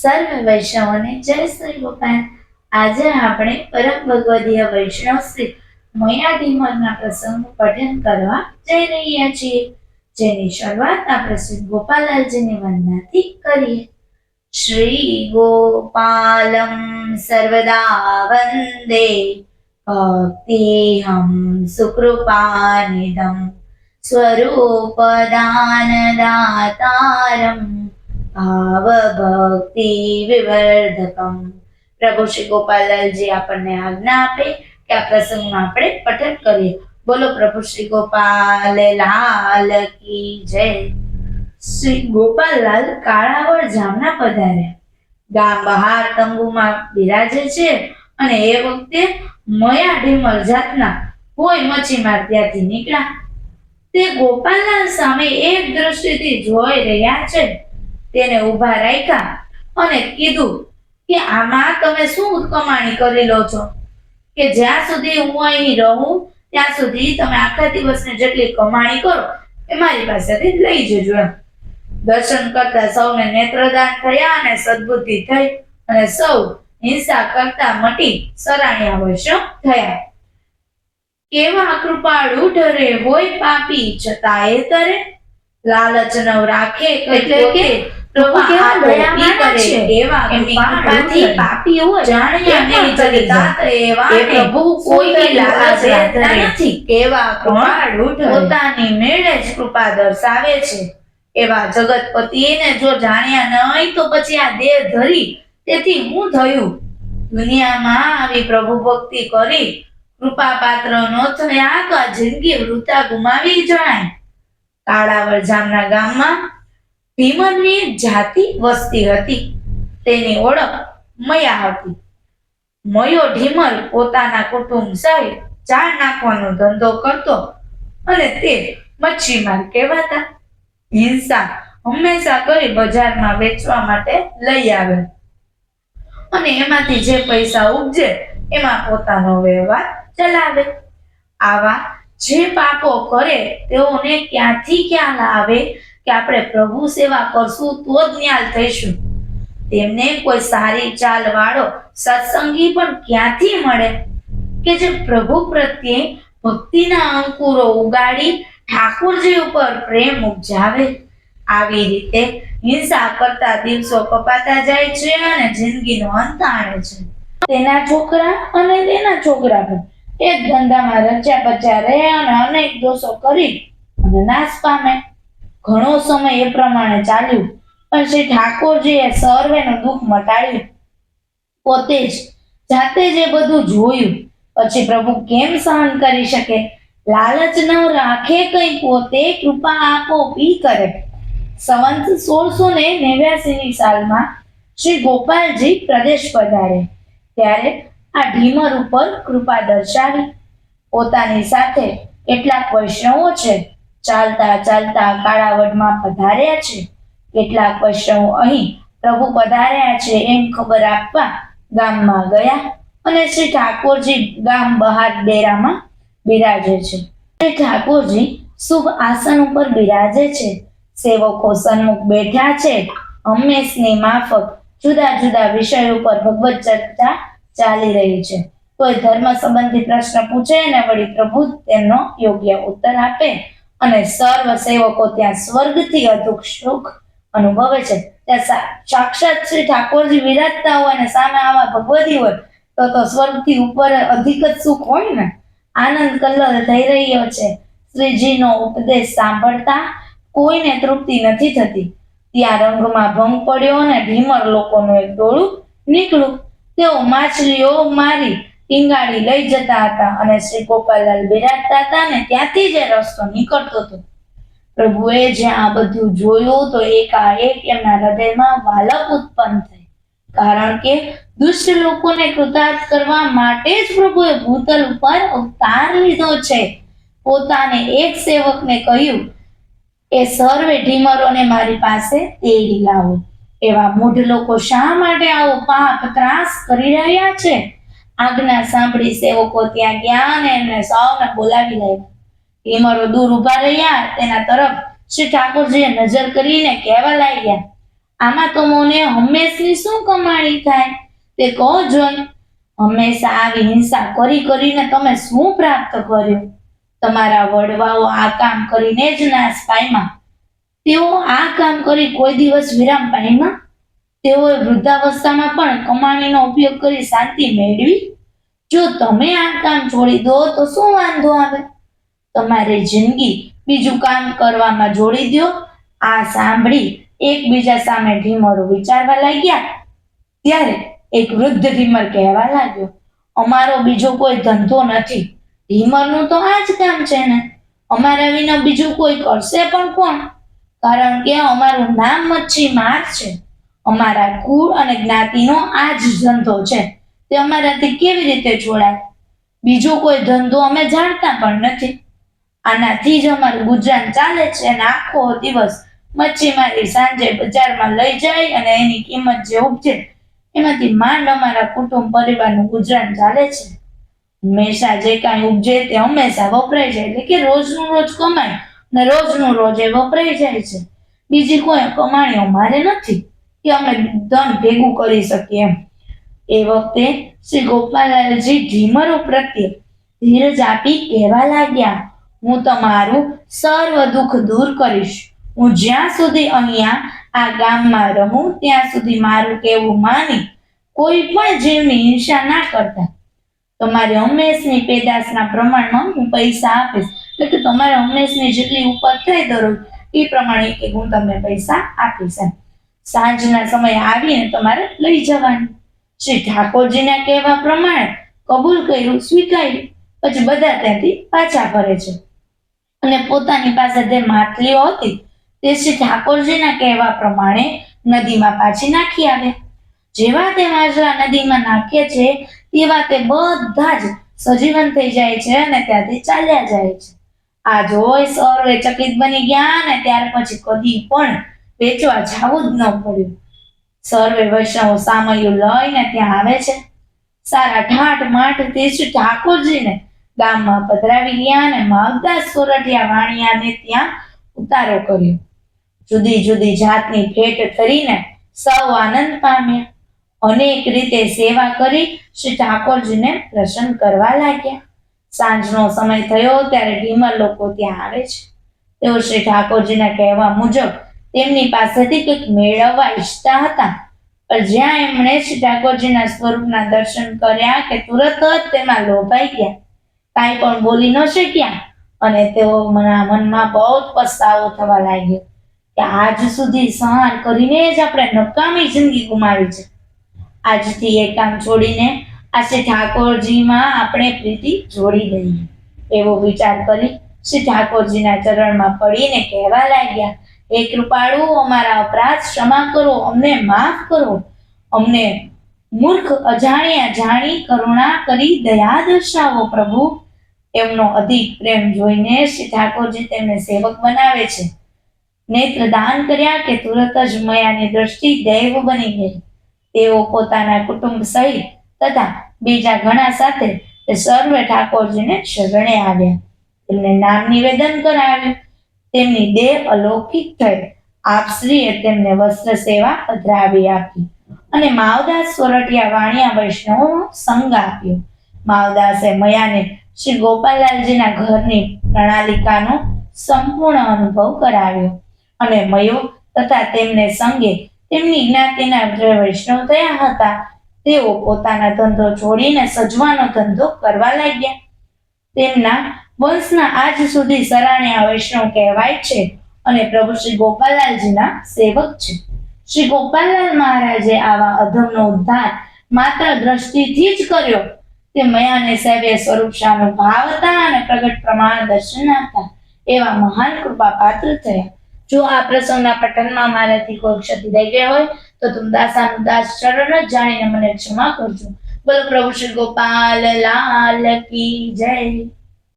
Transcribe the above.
સર્વ વૈષ્ણવોને જય શ્રી ગોપાલ. આજે આપણે પરમ ભગવદીય વૈષ્ણવ શ્રી મયાડીમરના પ્રસંગનું પઠન કરવા જઈ રહ્યા છીએ. જેની શરૂઆત આપણે શ્રી ગોપાલાલજીની વંદનાથી કરીએ. શ્રી ગોપાલમ સર્વદા વંદે. ભક્તિહમ સુકૃપાનિદમ સ્વરૂપદાનદાતારમ. ભાવભક્તિ વિવર્ધકમ. પ્રભુ શ્રી ગોપાલજી આપણને આજ્ઞા આપે કે આ પ્રસંગમાં આપણે પઠન કરીએ. બોલો પ્રભુ શ્રી ગોપાલ લાલ કી જય. શ્રી ગોપાલલાલ કાળાવળ જામના પધાર્યા. ગામ બહાર તંબુમાં બિરાજે છે અને એ વખતે મયા ઢીમલ જાતના કોઈ મચ્છીમાર ત્યાંથી નીકળ્યા. તે ગોપાલલાલ સામે એક દ્રષ્ટિથી જોઈ રહ્યા છે. તેને ઊભા રાખ્યા અને કીધું કે આમાં તમે શું કમાણી કરી લો છો? કે જ્યાં સુધી હું અહીં રહું ત્યાં સુધી તમે આખા દિવસને જેટલી કમાણી કરો એ મારી પાસેથી લઈ જજો એમ. દર્શન કરતા સૌને નેત્રદાન થયા અને સદબુદ્ધિ થઈ અને સૌ હિંસા કરતા મટી સરાણ્યા વૈષ્ણવ થયા. કેવા કૃપાળુ ઢરે હોય પાપી છતાં એ તરે લાલચ નવ રાખે એટલે કે પ્રભુ કેવા છે. એવા કૃપાથી એવા પ્રભુ લાલચ રાખતા નથી. કૃપાળુ પોતાની મેળે જ કૃપા દર્શાવે છે. એવા જગતપતિને જો જાણ્યા નહીં તો પછી આ દેહ ધરી. તેથી હું થયું? દુનિયામાં આવી પ્રભુ ભક્તિ કરી. કૃપા પાત્ર નો થયા તો આ જિંદગી વૃતા ગુમાવી જણાય. કાળાવર જામના ગામમાં ભીમનની જાતિ વસ્તી હતી. તેની ઓળખ મયા હતી. મયો ઢીમલ પોતાના કુટુંબ સહિત ચાર નાખવાનો ધંધો કરતો અને તે મચ્છીમાર કહેવાતા. હિંસા હંમેશા કરી બજારમાં વેચવા માટે લઈ આવે. અને એમાંથી જે પૈસા ઉપજે એમાં પોતાનો વ્યવહાર ચલાવે. આવા જે પાપો કરે તેઓને ક્યાંથી ક્યાં લાવે કે આપણે પ્રભુ સેવા કરશું તો જ થઈશું. તેમને કોઈ સારી ચાલ વાળો સત્સંગી પણ ક્યાંથી મળે? કે જે પ્રભુ પ્રત્યે ભક્તિના અંકુરો ઉગાડી ઠાકોરજી ઉપર પ્રેમ ઉપજાવે? આવી રીતે હિંસા કરતા દિવસો કપાતા જાય છે અને જિંદગીનો અંત આણે છે. તેના છોકરા અને તેના છોકરા પણ એક ધંધામાં રચ્યા પચ્યા રહે અને અનેક દોષો કરી અને નાશ પામે. ઘણો સમય એ પ્રમાણે ચાલ્યું. પણ શ્રી ઠાકોરજીએ સર્વેનું દુઃખ મટાડ્યું. પોતે જ જાતે જ એ બધું જોયું, પછી પ્રભુ કેમ સહન કરી શકે? લાલચ ન રાખે કઈ પોતે, કૃપા આપો પી કરે. સંવંત સોળસો ને નેવ્યાસી ની સાલમાં શ્રી ગોપાલજી પ્રદેશ પધારે. ત્યારે આ ઢીમર ઉપર કૃપા દર્શાવી. પોતાની સાથે કેટલાક વૈષ્ણવો છે. ચાલતા ચાલતા કાળાવડમાં પધાર્યા છે. કેટલાક વૈષ્ણવ અહીં પ્રભુ પધાર્યા છે એમ ખબર આપવા ગામમાં ગયા અને શ્રી ઠાકોરજી ગામ બહાર ડેરામાં બિરાજે છે. શ્રી ઠાકોરજી શુભ આસન ઉપર બિરાજે છે. સેવકો સન્મુખ બેઠા છે. હંમેશની માફક જુદા જુદા વિષય ઉપર ભગવત ચર્ચા ચાલી રહી છે. કોઈ ધર્મ સંબંધી પ્રશ્ન પૂછે અને વળી પ્રભુ તેમનો યોગ્ય ઉત્તર આપે અને સર્વ સેવકો ત્યાં સ્વર્ગથી અધુક સુખ અનુભવે છે. ત્યાં સાક્ષાત શ્રી ઠાકોરજી વિરાજતા હોય અને સામે આવા ભગવતી હોય, તો તો સ્વર્ગથી ઉપર અધિક જ સુખ હોય ને? આનંદ કલર થઈ રહ્યો છે. શ્રીજીનો ઉપદેશ સાંભળતા કોઈને તૃપ્તિ નથી થતી. ત્યાં રંગમાં ભંગ પડ્યો અને ઢીમર લોકોનું એક ટોળું નીકળ્યું. તેઓ માછલીઓ મારી ટીંગાડી લઈ જતા હતા અને શ્રી ગોપાલલાલ બિરાજતા હતા ને ત્યાંથી જે રસ્તો નીકળતો હતો. પ્રભુએ જ્યાં આ બધું જોયું તો એકાએક એમના હૃદયમાં વાલક ઉત્પન્ન થઈ. કારણ કે દુષ્ટ લોકોને કૃતાર્થ કરવા માટે જ પ્રભુએ ભૂતલ ઉપર અવતાર લીધો છે. પોતાને એક સેવકને કહ્યું, એ સર્વે ઢીમરોને મારી પાસે તેડી લાવો. એવા મૂઢ લોકો શા માટે આવો પાપ ત્રાસ કરી રહ્યા છે? આજ્ઞા સાંભળી સેવકો ત્યાં ગયા અને એમને સૌને બોલાવી લાવ્યા ભીમરો દૂર ઊભા રહ્યા, તેના તરફ શ્રી ઠાકોરજીએ નજર કરીને કહેવા લાગ્યા, આમાં તો મને હંમેશની શું કમાણી થાય? તે કહો જોઈ હંમેશા આવી હિંસા કરી કરીને તમે શું પ્રાપ્ત કર્યું? તમારા વડવાઓ આ કામ કરીને જ નાશ પામ્યા તેઓ આ કામ કરી કોઈ દિવસ વિરામ પામ્યા તેઓએ વૃદ્ધાવસ્થામાં પણ કમાણીનો ઉપયોગ કરી શાંતિ મેળવી. જો તમે આ કામ છોડી દો, તો શું વાંધો આવે? તમારી જિંદગી બીજું કામ કરવામાં જોડી દો. આ સાંભળી એકબીજા સામે ઢીમરો વિચારવા લાગ્યા. ત્યારે એક વૃદ્ધ ઢીમર કહેવા લાગ્યો, અમારો બીજો કોઈ ધંધો નથી. ઢીમરનું તો આ જ કામ છે ને. અમારા વિના બીજું કોઈ કરશે પણ કોણ? કારણ કે અમારું નામ મચ્છી માર છે. અમારા કુળ અને જ્ઞાતિનો આ જ ધંધો છે. તે અમારાથી કેવી રીતે જોડાય? બીજો કોઈ ધંધો અમે જાણતા પણ નથી. આનાથી જ અમારું ગુજરાન ચાલે છે અને આખો દિવસ મચ્છીમારી સાંજે બજારમાં લઈ જાય અને એની કિંમત જે ઉપજે, એમાંથી માંડ અમારા કુટુંબ પરિવારનું ગુજરાન ચાલે છે. હંમેશા જે કાંઈ ઉપજે તે હંમેશા વપરાય જાય, એટલે કે રોજનું રોજ કમાય ને રોજનું રોજ એ વપરાય જાય છે. બીજી કોઈ કમાણીઓ મારે નથી. કે અમે ધન ભેગું કરી શકીએ એ વખતે શ્રી ગોપાલજી ઢીમરો પ્રત્યે ધીરજ આપી કહેવા લાગ્યા, હું તમારું સર્વ દુઃખ દૂર કરીશ. હું જ્યાં સુધી અહીંયા આ ગામમાં રહું, ત્યાં સુધી મારું કહેવું માની કોઈ પણ જીવની હિંસા ના કરતા. તમારે હંમેશની પેદાશના પ્રમાણમાં હું પૈસા આપીશ. એટલે કે તમારે હંમેશની જેટલી ઉપર થઈ દરરોજ, એ પ્રમાણે કે હું તમને પૈસા આપીશ એમ. સાંજના સમયે આવીને તમારે લઈ જવાનું. શ્રી ઠાકોરજીના કહેવા પ્રમાણે કબૂલ કર્યું, સ્વીકાર્યું. પછી બધા ત્યાંથી પાછા ફરે છે. અને પોતાની પાસે જે માટલીઓ હતી, તે શ્રી ઠાકોરજીના કહેવા પ્રમાણે નદીમાં પાછી નાખી આવે જેવા તે માજરા નદીમાં નાખે છે, તેવા તે બધા જ સજીવન થઈ જાય છે અને ત્યાંથી ચાલ્યા જાય છે. આ જોઈ સર્વે ચકિત બની ગયા અને ત્યાર પછી કદી પણ વેચવા જવું જ ન પડ્યું. સર્વે વૈષ્ણવો સામયું લઈને ત્યાં આવે છે. સારા ઠાઠ તે શ્રી ઠાકોરજીને ગામમાં પધરાવી ગયા અને માવદાસ સોરઠિયા વાણિયાને ત્યાં ઉતારો કર્યો. જુદી જુદી જાતની ભેટ કરીને સૌ આનંદ પામ્યા. અનેક રીતે સેવા કરી શ્રી ઠાકોરજીને પ્રસન્ન કરવા લાગ્યા. સાંજનો સમય થયો ત્યારે ઢીમર લોકો ત્યાં આવે છે. તેઓ શ્રી ઠાકોરજીના કહેવા મુજબ તેમની પાસેથી કંઈક મેળવવા ઈચ્છતા હતા. પણ જ્યાં એમણે શ્રી ઠાકોરજીના સ્વરૂપના દર્શન કર્યા કે તુરત જ તેમાં લોભાઈ ગયા. કાંઈ પણ બોલી ન શક્યા અને તેઓ મના મનમાં બહુ પસ્તાવો થવા લાગ્યો કે આજ સુધી સહાન કરીને જ આપણે નકામી જિંદગી ગુમાવી છે. આજથી એ કામ છોડીને આ શ્રી ઠાકોરજીમાં આપણે પ્રીતિ જોડી દઈએ. એવો વિચાર કરી શ્રી ઠાકોરજીના ચરણમાં પડીને કહેવા લાગ્યા હે કૃપાળુ, અમારા અપરાધ ક્ષમા કરો, અમને માફ કરો. અમને મૂર્ખ, અજાણ્યા, જાણી, કરુણા કરી દયા દર્શાવો પ્રભુ. એમનો અધિક પ્રેમ જોઈને શ્રી ઠાકોરજી તેમને સેવક બનાવે છે. નેત્ર દાન કર્યા કે તુરત જ મયાની દ્રષ્ટિ દૈવ બની ગઈ. તેઓ પોતાના કુટુંબ સહિત તથા બીજા ઘણા સાથે સર્વે ઠાકોરજીને શરણે આવ્યા. એમને નામ નિવેદન કરાવ્યું. તેમની દેહ અલૌકિક થઈ. આપશ્રીએ તેમને વસ્ત્ર સેવા પધરાવી આપી અને માવદાસ સોરઠિયા વાણિયા વૈષ્ણવનો સંગ આપ્યો. માવદાસે મયાને શ્રી ગોપાલાલજીના ઘરની પ્રણાલિકાનો સંપૂર્ણ અનુભવ કરાવ્યો અને મયો તથા તેમને સંગે તેમની જ્ઞાતિના વૈષ્ણવ થયા હતા. તેઓ પોતાના ધંધો છોડીને સજવાનો ધંધો કરવા લાગ્યા. તેમના વંશના આજ સુધી સરાણ્યા વૈષ્ણવ કહેવાય છે અને પ્રભુ શ્રી ગોપાલાલજીના સેવક છે. શ્રી ગોપાલલાલ મહારાજે આવા અધમનો ઉદ્ધાર માત્ર દ્રષ્ટિથી જ કર્યો. તે મયાને સેવે સ્વરૂપ શાનો ભાવ હતા અને પ્રગટ પ્રમાણ દર્શન હતા એવા મહાન કૃપા પાત્ર થયા. જો આ પ્રસંગના પઠનમાં મારાથી કોઈ ક્ષતિ રહી ગઈ હોય, તો તું દાસાનું દાસ ચરણ જાણીને મને ક્ષમા કરજો. બોલો પ્રભુ શ્રી ગોપાલ લાલ કી જય.